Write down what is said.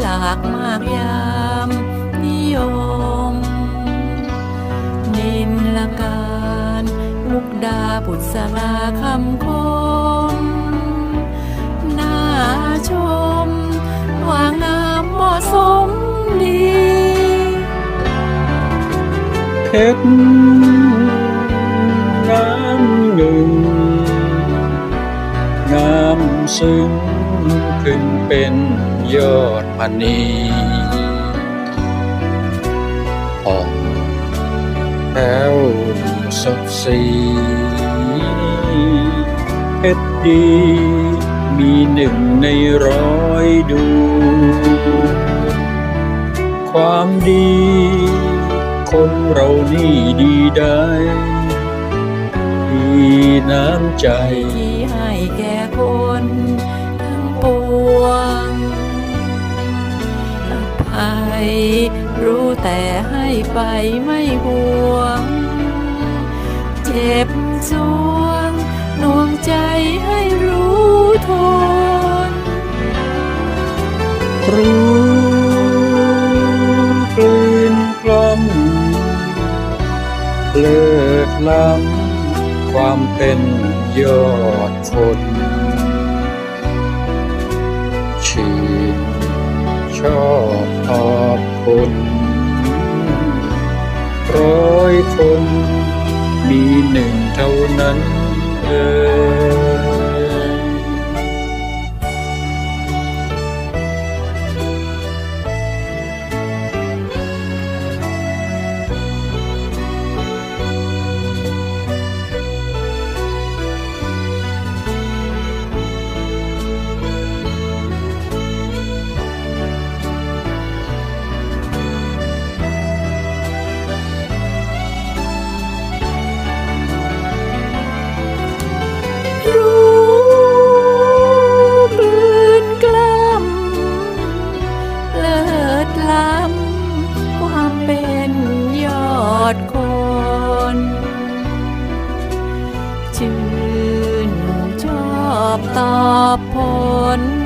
หลักมายามนิยม นินละการมุกดาบุษราคำคม น่าชม ว่างามเหมาะสมดีเพช ซึ้งขึ้นเป็นยอดมณีอ่อนแผ้วสดสีเพชรดีมีหนึ่งในร้อยดู ความดี คนเรานี่ดีได้มีน้ำใจ แต่ให้ไปไม่ห่วง เจ็บสวงน่วงใจให้รู้ทน รู้กลืนกล่อมเลิศล้ำความเป็นยอดคนชื่นชอบขอบคุณ คน มีหนึ่งเท่านั้นเออ ล้ำความเป็นยอดคนชื่นชอบตอบผล